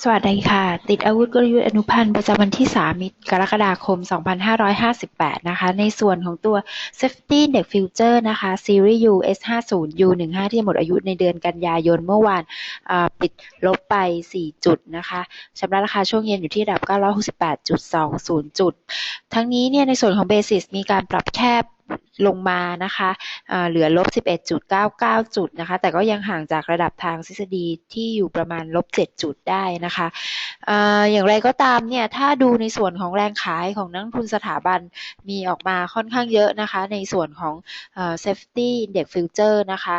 สวัสดีค่ะ ติดอาวุธกลยุทธ์อนุพันธ์ประจำวันที่ 3 กรกฎาคม 2558 นะคะ ในส่วนของตัว Safety Index Future นะคะ Series U S50 U15 ที่หมดอายุในเดือนกันยายนเมื่อวานปิดลบไป 4 จุดนะคะชำระราคาช่วงเย็นอยู่ที่ระดับ 968.20 จุด ทั้งนี้เนี่ยในส่วนของ Basis มีการปรับแคบลงมานะคะเหลือลบ 11.99 จุดนะคะ แต่ก็ยังห่างจากระดับทางทฤษฎีที่อยู่ประมาณลบ 7 จุดได้นะคะอย่างไรก็ตามเนี่ย ถ้าดูในส่วนของแรงขายของนักทุนสถาบันมีออกมาค่อนข้างเยอะนะคะ ในส่วนของ safety index future นะคะ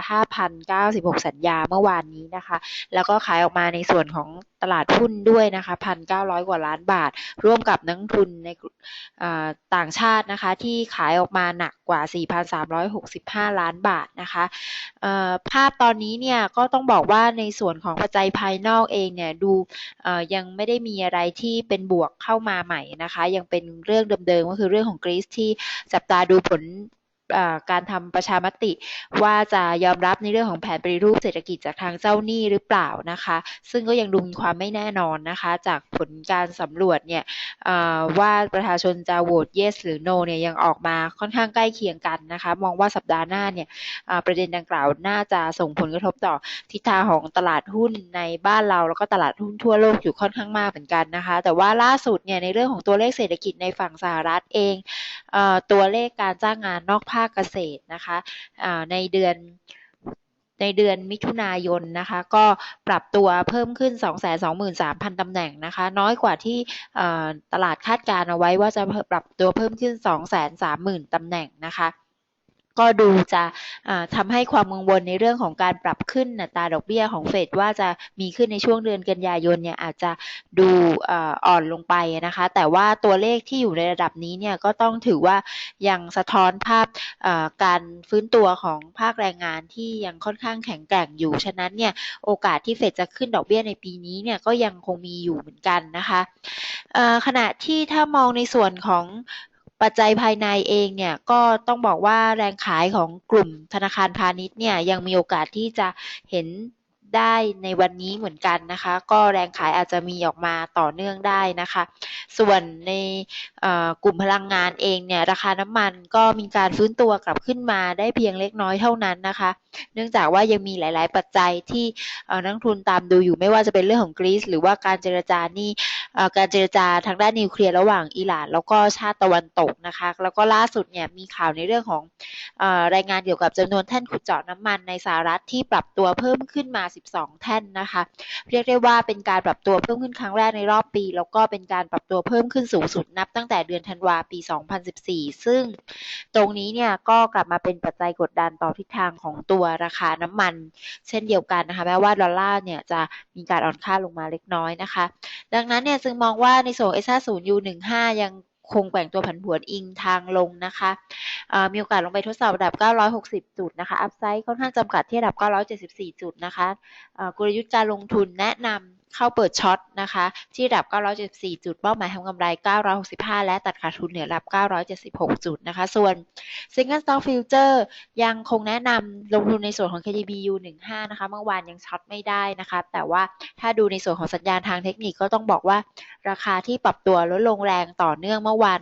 5,096 สัญญาเมื่อวานนี้นะคะ แล้วก็ขายออกมาในส่วนของตลาดหุ้นด้วยนะคะ 1,900 กว่าล้านบาท ร่วมกับนักทุนในต่างชาตินะคะ ที่ขายออกมาหนักกว่า 4,365 ล้านบาทนะคะภาพตอนนี้เนี่ยก็ต้องบอกว่าในส่วนของปัจจัยภายนอกเองเนี่ยดูยังไม่ได้มีอะไรที่เป็นบวกเข้ามาใหม่นะคะ ยังเป็นเรื่องเดิมๆก็คือเรื่องของกรีซที่จับตาดูผล การทำประชามติ ว่าจะยอมรับในเรื่องของแผนปฏิรูปเศรษฐกิจจากทางเจ้าหนี้หรือเปล่านะคะ ซึ่งก็ยังดูมีความไม่แน่นอนนะคะ จากผลการสำรวจเนี่ยว่าประชาชนจะโหวต yes หรือ no เนี่ยยังออกมาค่อนข้างใกล้เคียงกันนะคะ มองว่าสัปดาห์หน้าเนี่ยประเด็นดังกล่าวน่าจะส่งผลกระทบต่อทิศทางของตลาดหุ้นในบ้านเรา แล้วก็ตลาดหุ้นทั่วโลกอยู่ค่อนข้างมากเหมือนกันนะคะ แต่ว่าล่าสุดเนี่ยในเรื่องของตัวเลขเศรษฐกิจในฝั่งสหรัฐเอง ตัวเลขการจ้างงานนอกภาคเกษตรนะคะในเดือนในเดือนมิถุนายนนะคะก็ปรับตัวเพิ่มขึ้น 223,000 ตำแหน่งนะคะน้อยกว่าที่ตลาดคาดการเอาไว้ว่าจะปรับตัวเพิ่มขึ้น 230,000 ตำแหน่งนะคะ ก็ดูจะทำให้ความกังวลในเรื่องของการปรับขึ้นตาดอกเบี้ยของเฟดว่าจะมีขึ้นในช่วงเดือนกันยายนเนี่ยอาจจะดูอ่อนลงไปนะคะ แต่ว่าตัวเลขที่อยู่ในระดับนี้เนี่ยก็ต้องถือว่ายังสะท้อนภาพการฟื้นตัวของภาคแรงงานที่ยังค่อนข้างแข็งแกร่งอยู่ ฉะนั้นเนี่ยโอกาสที่เฟดจะขึ้นดอกเบี้ยในปีนี้เนี่ยก็ยังคงมีอยู่เหมือนกันนะคะขณะที่ถ้ามองในส่วนของ ปัจจัยภายในเองเนี่ยก็ต้องบอกว่าแรงขายของกลุ่มธนาคารพาณิชย์เนี่ยยังมีโอกาสที่จะเห็นได้ในวันนี้เหมือนกันนะคะ ก็แรงขายอาจจะมีออกมาต่อเนื่องได้นะคะ ส่วนในกลุ่มพลังงานเองเนี่ยราคาน้ำมันก็มีการฟื้นตัวกลับขึ้นมาได้เพียงเล็กน้อยเท่านั้นนะคะ เนื่องจากว่ายังมีหลาย ๆ ปัจจัยที่นักทุนตามดูอยู่ไม่ว่าจะเป็นเรื่องของกรีซหรือว่าการเจรจานี่การเจรจาทางด้านนิวเคลียร์ระหว่างอิหร่าน แล้วก็ชาติตะวันตกนะคะ แล้วก็ล่าสุดเนี่ยมีข่าวในเรื่องของรายงานเกี่ยวกับจำนวนแท่นขุดเจาะน้ำมันในสหรัฐที่ปรับตัวเพิ่มขึ้นมา 12 แท่นนะคะ เรียกได้ว่าเป็นการปรับตัวเพิ่มขึ้นครั้งแรกในรอบปี แล้วก็เป็นการปรับ ตัวเพิ่มขึ้นสูงสุดนับตั้งแต่เดือนธันวาปี 2014 ซึ่งตรงนี้เนี่ยก็กลับมาเป็นปัจจัยกดดันต่อทิศทางของตัวราคาน้ำมัน เช่นเดียวกันนะคะแม้ว่าดอลลาร์เนี่ยจะมีการอ่อนค่าลงมาเล็กน้อยนะคะ ดังนั้นเนี่ยจึงมองว่าในโซน S50 U15 ยังคงแกว่งตัวผันผวนอิงทางลงนะคะ มีโอกาสลงไปทดสอบระดับ 960 จุดนะคะ อัพไซด์ค่อนข้างจำกัดที่ระดับ 974 จุดนะคะ กลยุทธ์การลงทุนแนะนำ เข้าเปิดช็อตนะคะ ที่ระดับ 974 จุด เป้าหมายทำกำไร 965 และตัดขาดทุนเหนือระดับ 976 จุดนะคะ ส่วน Single Stock Future ยังคงแนะนำลงทุนในส่วนของ KTB U15 นะคะ เมื่อวานยังช็อตไม่ได้นะคะ แต่ว่าถ้าดูในส่วนของสัญญาณทางเทคนิคก็ต้องบอกว่าราคาที่ปรับตัวลดลงแรงต่อเนื่องเมื่อวาน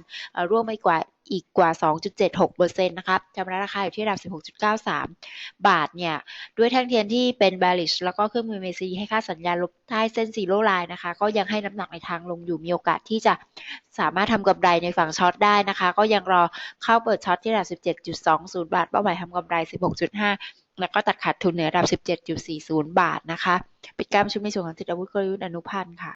ร่วมไม่กว่า อีกกว่า 2.76%นะครับจำนวนราคาอยู่ที่ระดับ 16.93 บาทเนี่ย ด้วยแท่งเทียนที่เป็น bearish แล้วก็เครื่องมือเมซีให้ค่าสัญญาณลบท้เส้นซีโร่ไลน์นะคะ ก็ยังให้น้ำหนักในทางลงอยู่ มีโอกาสที่จะสามารถทำกำไรในฝั่งช็อตได้นะคะ ก็ยังรอเข้าเปิดช็อตที่ระดับ 17.20 บาท เป้าหมายทำกำไร 16.5แล้วก็ตัดขาดทุนเหนือระดับ 17.40 บาทนะคะ ปิดการประชุมในส่วนของติดอาวุธกลยุทธ์อนุพันธ์ค่ะ